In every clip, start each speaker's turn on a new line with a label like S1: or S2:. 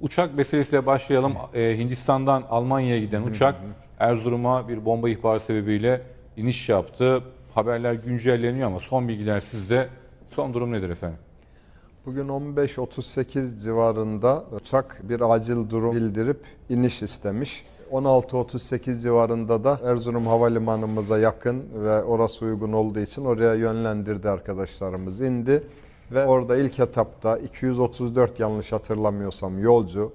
S1: Uçak meselesiyle başlayalım. Ee, Hindistan'dan Almanya'ya giden uçak Erzurum'a bir bomba ihbarı sebebiyle iniş yaptı. Haberler güncelleniyor ama son bilgiler sizde. Son durum nedir efendim?
S2: Bugün 15.38 civarında uçak bir acil durum bildirip iniş istemiş. 16.38 civarında da Erzurum Havalimanımıza yakın ve orası uygun olduğu için oraya yönlendirdi arkadaşlarımız indi. Ve orada ilk etapta 234 yanlış hatırlamıyorsam yolcu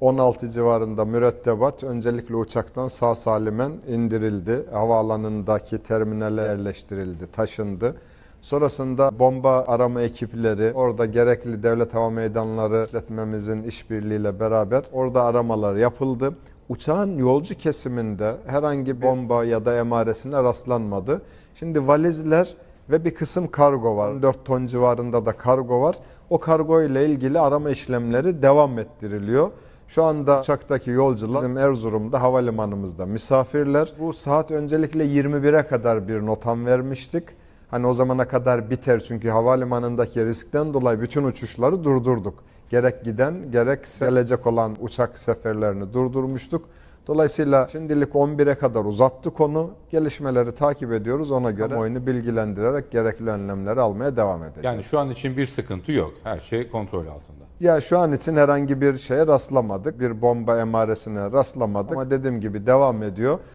S2: 16 civarında mürettebat öncelikle uçaktan sağ salimen indirildi. Havaalanındaki terminale yerleştirildi, taşındı. Sonrasında bomba arama ekipleri orada gerekli devlet hava meydanları işletmemizin işbirliğiyle beraber orada aramalar yapıldı. Uçağın yolcu kesiminde herhangi bir bomba ya da emaresine rastlanmadı. Şimdi valizler ve bir kısım kargo var. 4 ton civarında da kargo var. O kargo ile ilgili arama işlemleri devam ettiriliyor. Şu anda uçaktaki yolcular bizim Erzurum'da havalimanımızda misafirler. Bu saat öncelikle 21'e kadar bir notam vermiştik. Hani o zamana kadar biter çünkü havalimanındaki riskten dolayı bütün uçuşları durdurduk. Gerek giden gerek gelecek olan uçak seferlerini durdurmuştuk. Dolayısıyla şimdilik 11'e kadar uzattı konu. Gelişmeleri takip ediyoruz. Ona göre oyunu bilgilendirerek gerekli önlemleri almaya devam edeceğiz.
S1: Yani şu an için bir sıkıntı yok. Her şey kontrol altında.
S2: Ya şu an için herhangi bir şeye rastlamadık. Bir bomba emaresine rastlamadık. Ama dediğim gibi devam ediyor.